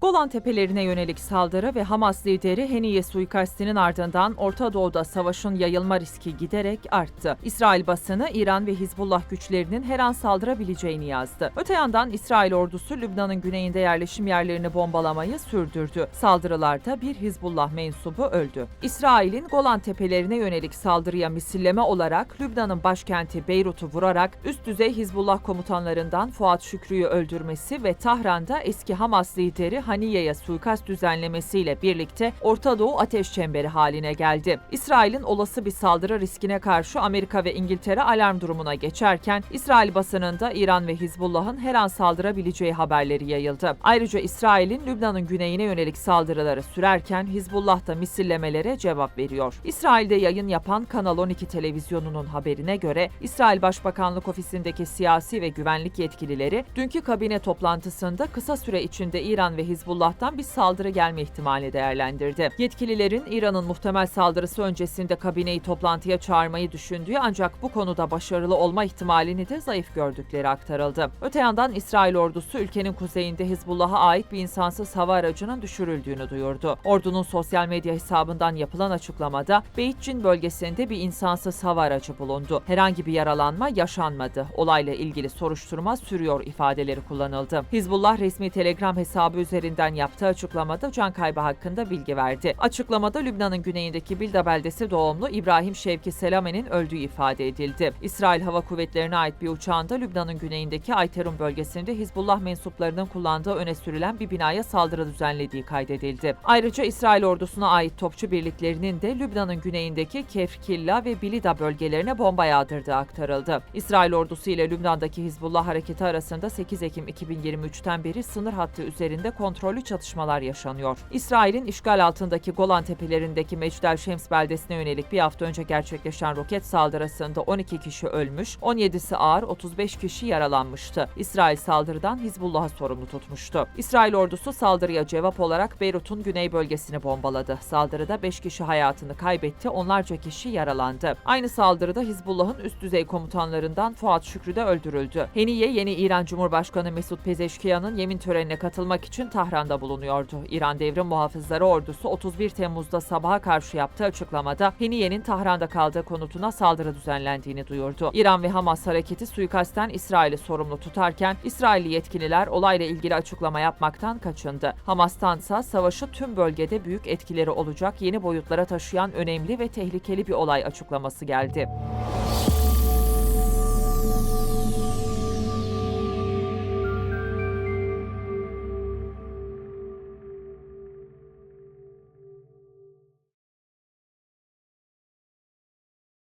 Golan Tepelerine yönelik saldırı ve Hamas lideri Heniye suikastinin ardından Orta Doğu'da savaşın yayılma riski giderek arttı. İsrail basını İran ve Hizbullah güçlerinin her an saldırabileceğini yazdı. Öte yandan İsrail ordusu Lübnan'ın güneyinde yerleşim yerlerini bombalamayı sürdürdü. Saldırılarda bir Hizbullah mensubu öldü. İsrail'in Golan Tepelerine yönelik saldırıya misilleme olarak Lübnan'ın başkenti Beyrut'u vurarak üst düzey Hizbullah komutanlarından Fuat Şükrü'yü öldürmesi ve Tahran'da eski Hamas lideri Haniye'ye suikast düzenlemesiyle birlikte Orta Doğu ateş çemberi haline geldi. İsrail'in olası bir saldırı riskine karşı Amerika ve İngiltere alarm durumuna geçerken İsrail basınında İran ve Hizbullah'ın her an saldırabileceği haberleri yayıldı. Ayrıca İsrail'in Lübnan'ın güneyine yönelik saldırıları sürerken Hizbullah da misillemelere cevap veriyor. İsrail'de yayın yapan Kanal 12 televizyonunun haberine göre İsrail Başbakanlık Ofisi'ndeki siyasi ve güvenlik yetkilileri dünkü kabine toplantısında kısa süre içinde İran ve Hizbullah'tan bir saldırı gelme ihtimali değerlendirdi. Yetkililerin İran'ın muhtemel saldırısı öncesinde kabineyi toplantıya çağırmayı düşündüğü ancak bu konuda başarılı olma ihtimalini de zayıf gördükleri aktarıldı. Öte yandan İsrail ordusu ülkenin kuzeyinde Hizbullah'a ait bir insansız hava aracının düşürüldüğünü duyurdu. Ordunun sosyal medya hesabından yapılan açıklamada Beytcin bölgesinde bir insansız hava aracı bulundu. Herhangi bir yaralanma yaşanmadı. Olayla ilgili soruşturma sürüyor ifadeleri kullanıldı. Hizbullah resmi Telegram hesabı üzerinden yaptığı açıklamada can kaybı hakkında bilgi verdi. Açıklamada Lübnan'ın güneyindeki Bilda beldesi doğumlu İbrahim Şevki Selame'nin öldüğü ifade edildi. İsrail Hava Kuvvetleri'ne ait bir uçağında Lübnan'ın güneyindeki Ayterum bölgesinde Hizbullah mensuplarının kullandığı öne sürülen bir binaya saldırı düzenlediği kaydedildi. Ayrıca İsrail ordusuna ait topçu birliklerinin de Lübnan'ın güneyindeki Kefkilla ve Bilida bölgelerine bomba yağdırdığı aktarıldı. İsrail ordusu ile Lübnan'daki Hizbullah hareketi arasında 8 Ekim 2023'ten beri sınır hattı üzerinde kontrollü çatışmalar yaşanıyor. İsrail'in işgal altındaki Golan Tepelerindeki Mecdel Şems beldesine yönelik bir hafta önce gerçekleşen roket saldırısında 12 kişi ölmüş, 17'si ağır, 35 kişi yaralanmıştı. İsrail saldırıdan Hizbullah'ı sorumlu tutmuştu. İsrail ordusu saldırıya cevap olarak Beyrut'un güney bölgesini bombaladı. Saldırıda 5 kişi hayatını kaybetti, onlarca kişi yaralandı. Aynı saldırıda Hizbullah'ın üst düzey komutanlarından Fuat Şükrü de öldürüldü. Heniye yeni İran Cumhurbaşkanı Mesut Pezeşkiyan'ın yemin törenine katılmak için Tahran'da bulunuyordu. İran Devrim Muhafızları Ordusu 31 Temmuz'da sabaha karşı yaptığı açıklamada Heniye'nin Tahran'da kaldığı konutuna saldırı düzenlendiğini duyurdu. İran ve Hamas hareketi suikastten İsrail'i sorumlu tutarken İsrailli yetkililer olayla ilgili açıklama yapmaktan kaçındı. Hamas'tansa savaşı tüm bölgede büyük etkileri olacak yeni boyutlara taşıyan önemli ve tehlikeli bir olay açıklaması geldi.